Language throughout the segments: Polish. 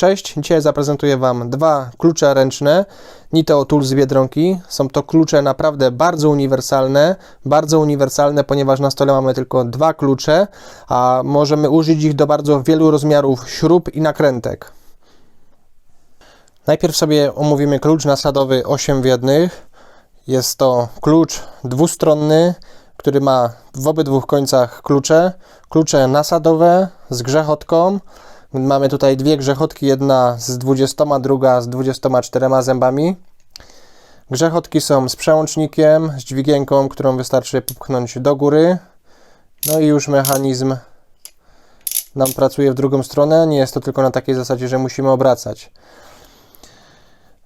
Cześć, dzisiaj zaprezentuję Wam dwa klucze ręczne Niteo Tool z Biedronki. Są to klucze naprawdę bardzo uniwersalne, bardzo uniwersalne, ponieważ na stole mamy tylko dwa klucze, a możemy użyć ich do bardzo wielu rozmiarów śrub i nakrętek. Najpierw sobie omówimy klucz nasadowy 8 w jednych. Jest to klucz dwustronny, który ma w obydwu końcach klucze. Klucze nasadowe z grzechotką. Mamy tutaj dwie grzechotki, jedna z 20, druga z 24 zębami. Grzechotki są z przełącznikiem, z dźwigienką, którą wystarczy popchnąć do góry. No i już mechanizm nam pracuje w drugą stronę. Nie jest to tylko na takiej zasadzie, że musimy obracać.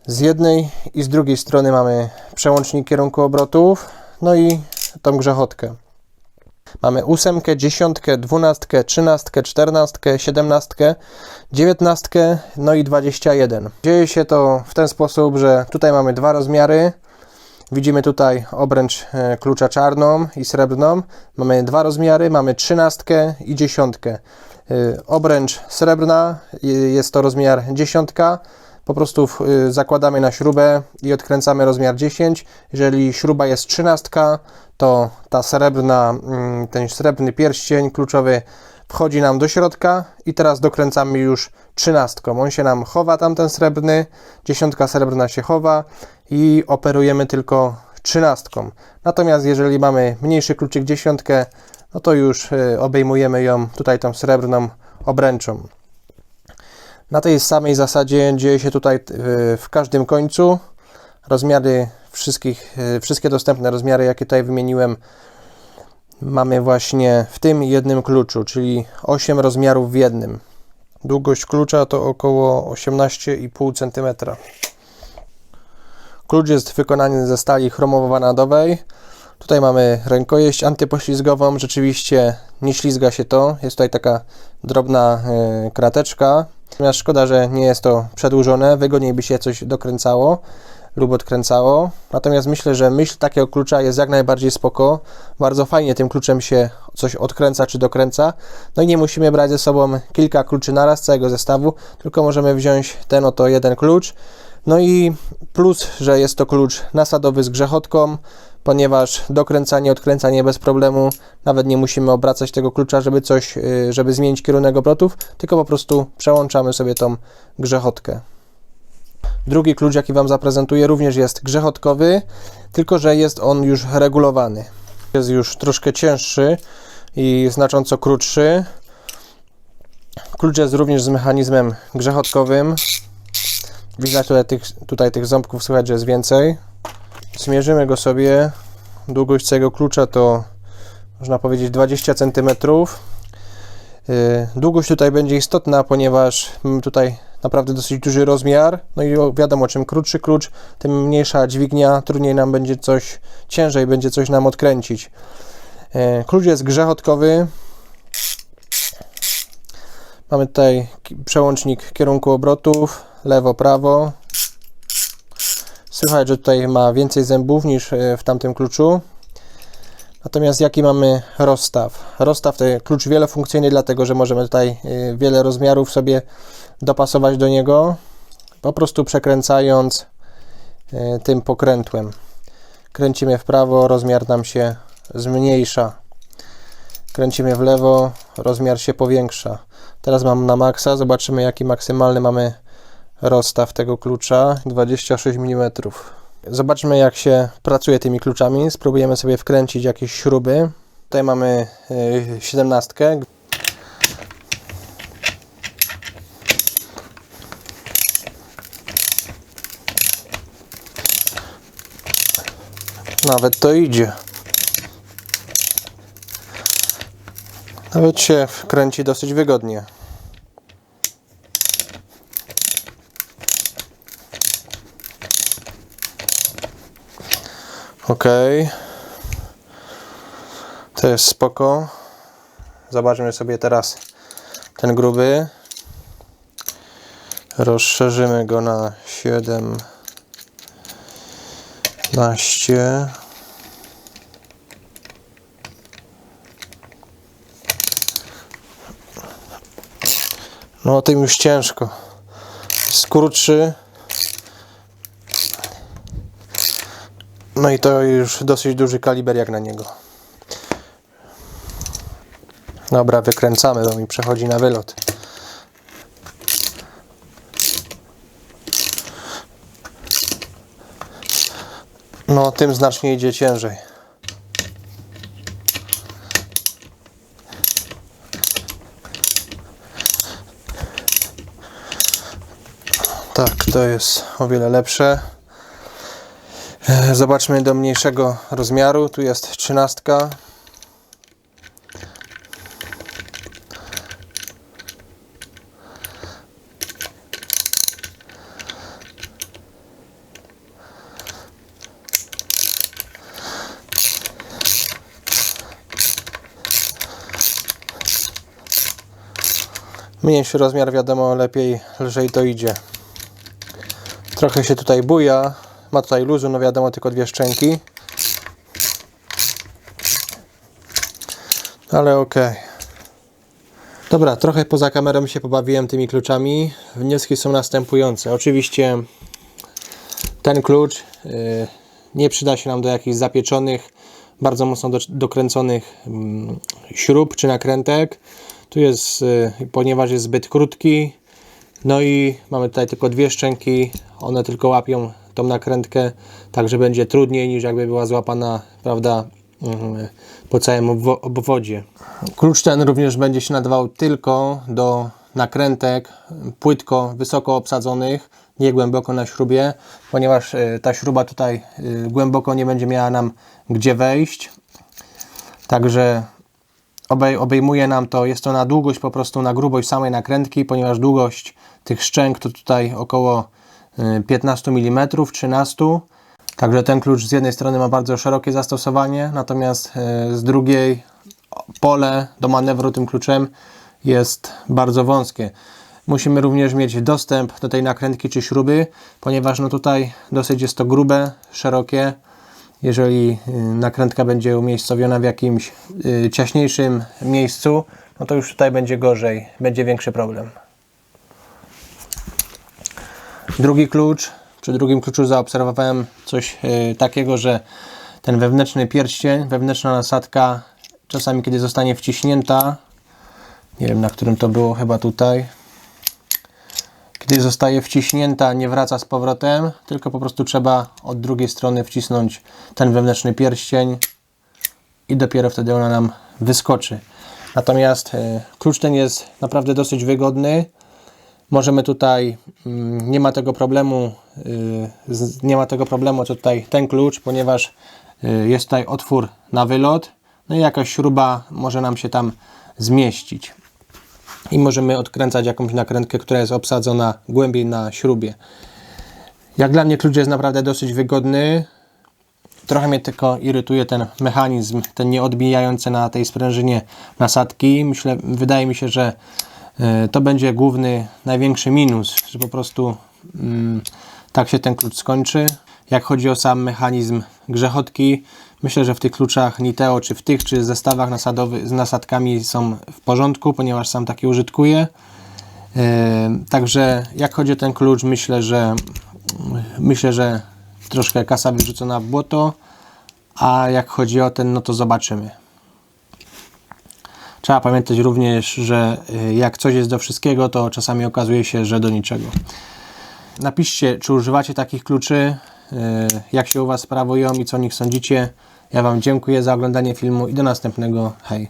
Z jednej i z drugiej strony mamy przełącznik kierunku obrotów, no i tą grzechotkę. Mamy ósemkę, dziesiątkę, dwunastkę, trzynastkę, czternastkę, siedemnastkę, dziewiętnastkę, no i 21. Dzieje się to w ten sposób, że tutaj mamy dwa rozmiary. Widzimy tutaj obręcz e, klucza czarną i srebrną. Mamy dwa rozmiary, mamy trzynastkę i dziesiątkę. E, obręcz srebrna jest to rozmiar dziesiątka po prostu y, zakładamy na śrubę i odkręcamy rozmiar 10. Jeżeli śruba jest 13, to ta srebrna, mm, ten srebrny pierścień kluczowy wchodzi nam do środka i teraz dokręcamy już 13. On się nam chowa, tamten srebrny, dziesiątka srebrna się chowa i operujemy tylko 13. Natomiast jeżeli mamy mniejszy kluczyk dziesiątkę, no to już y, obejmujemy ją tutaj tą srebrną obręczą. Na tej samej zasadzie dzieje się tutaj w każdym końcu. Rozmiary wszystkich, e, wszystkie dostępne rozmiary, jakie tutaj wymieniłem, mamy właśnie w tym jednym kluczu, czyli 8 rozmiarów w jednym. Długość klucza to około 18,5 cm. Klucz jest wykonany ze stali chromowo-wanadowej. Tutaj mamy rękojeść antypoślizgową. Rzeczywiście nie ślizga się to. Jest tutaj taka drobna e, krateczka. Natomiast szkoda, że nie jest to przedłużone, wygodniej by się coś dokręcało lub odkręcało. Natomiast myślę, że myśl takiego klucza jest jak najbardziej spoko. Bardzo fajnie tym kluczem się coś odkręca czy dokręca. No i nie musimy brać ze sobą kilka kluczy naraz całego zestawu, tylko możemy wziąć ten oto jeden klucz. No i plus, że jest to klucz nasadowy z grzechotką, ponieważ dokręcanie, odkręcanie bez problemu, nawet nie musimy obracać tego klucza, żeby coś, y, żeby zmienić kierunek obrotów, tylko po prostu przełączamy sobie tą grzechotkę. Drugi klucz, jaki Wam zaprezentuję, również jest grzechotkowy, tylko że jest on już regulowany. Jest już troszkę cięższy i znacząco krótszy. Klucz jest również z mechanizmem grzechotkowym. Widać tutaj tych, tutaj tych ząbków, słychać, że jest więcej. Zmierzymy go sobie. Długość całego klucza to można powiedzieć 20 cm. Y, długość tutaj będzie istotna, ponieważ mamy tutaj naprawdę dosyć duży rozmiar. No i wiadomo, czym krótszy klucz, tym mniejsza dźwignia, trudniej nam będzie coś, ciężej będzie coś nam odkręcić. Y, klucz jest grzechotkowy. Mamy tutaj przełącznik kierunku obrotów, lewo, prawo. Słychać, że tutaj ma więcej zębów niż e, w tamtym kluczu. Natomiast jaki mamy rozstaw? Rozstaw to klucz wielofunkcyjny, dlatego że możemy tutaj e, wiele rozmiarów sobie dopasować do niego, po prostu przekręcając e, tym pokrętłem. Kręcimy w prawo, rozmiar nam się zmniejsza. Kręcimy w lewo, rozmiar się powiększa. Teraz mam na maksa, zobaczymy jaki maksymalny mamy rozstaw tego klucza 26 mm. Zobaczmy jak się pracuje tymi kluczami. Spróbujemy sobie wkręcić jakieś śruby. Tutaj mamy 17. Y, Nawet to idzie. Nawet się kręci dosyć wygodnie. Ok. To jest spoko. Zobaczmy sobie teraz ten gruby. Rozszerzymy go na 17. No o tym już ciężko. jest No i to już dosyć duży kaliber jak na niego. Dobra, wykręcamy, bo mi przechodzi na wylot. No, tym znacznie idzie ciężej. Tak, to jest o wiele lepsze. E, Zobaczmy do mniejszego rozmiaru. Tu jest trzynastka. Mniejszy rozmiar, wiadomo, lepiej, lżej to idzie. Trochę się tutaj buja. Ma tutaj luzu, no wiadomo, tylko dwie szczęki. Ale okej. Dobra, trochę poza kamerą się pobawiłem tymi kluczami. Wnioski są następujące. Oczywiście ten klucz y, nie przyda się nam do jakichś zapieczonych, bardzo mocno do, dokręconych mm, śrub czy nakrętek. Tu jest, y, ponieważ jest zbyt krótki, no i mamy tutaj tylko dwie szczęki, one tylko łapią tą nakrętkę, także będzie trudniej niż jakby była złapana, prawda, mm, po całym obwo- obwodzie. Klucz ten również będzie się nadawał tylko do nakrętek płytko, wysoko obsadzonych, nie głęboko na śrubie, ponieważ y, ta śruba tutaj y, głęboko nie będzie miała nam gdzie wejść. Także obej, obejmuje nam to, jest to na długość po prostu, na grubość samej nakrętki, ponieważ długość tych szczęk to tutaj około 15 mm, 13 Także ten klucz z jednej strony ma bardzo szerokie zastosowanie, natomiast y, z drugiej pole do manewru tym kluczem jest bardzo wąskie. Musimy również mieć dostęp do tej nakrętki czy śruby, ponieważ no tutaj dosyć jest to grube, szerokie. Jeżeli y, nakrętka będzie umiejscowiona w jakimś y, ciaśniejszym miejscu, no to już tutaj będzie gorzej, będzie większy problem. Drugi klucz, przy drugim kluczu zaobserwowałem coś y, takiego, że ten wewnętrzny pierścień, wewnętrzna nasadka, czasami kiedy zostanie wciśnięta, nie wiem na którym to było, chyba tutaj, kiedy zostaje wciśnięta, nie wraca z powrotem, tylko po prostu trzeba od drugiej strony wcisnąć ten wewnętrzny pierścień i dopiero wtedy ona nam wyskoczy. Natomiast y, klucz ten jest naprawdę dosyć wygodny. Możemy tutaj, mm, nie ma tego problemu, y, nie ma tego problemu, co tutaj ten klucz, ponieważ y, jest tutaj otwór na wylot, no i jakaś śruba może nam się tam zmieścić. I możemy odkręcać jakąś nakrętkę, która jest obsadzona głębiej na śrubie. Jak dla mnie klucz jest naprawdę dosyć wygodny. Trochę mnie tylko irytuje ten mechanizm, ten nieodbijający na tej sprężynie nasadki. Myślę, wydaje mi się, że to będzie główny, największy minus, że po prostu mm, tak się ten klucz skończy. Jak chodzi o sam mechanizm grzechotki, myślę, że w tych kluczach Niteo, czy w tych, czy zestawach nasadowych z nasadkami są w porządku, ponieważ sam taki użytkuję. E, Także jak chodzi o ten klucz, myślę, że myślę, że troszkę kasa wyrzucona w błoto, a jak chodzi o ten, no to zobaczymy. Trzeba pamiętać również, że y, jak coś jest do wszystkiego, to czasami okazuje się, że do niczego. Napiszcie, czy używacie takich kluczy, y, jak się u Was sprawują i co o nich sądzicie. Ja Wam dziękuję za oglądanie filmu i do następnego. Hej!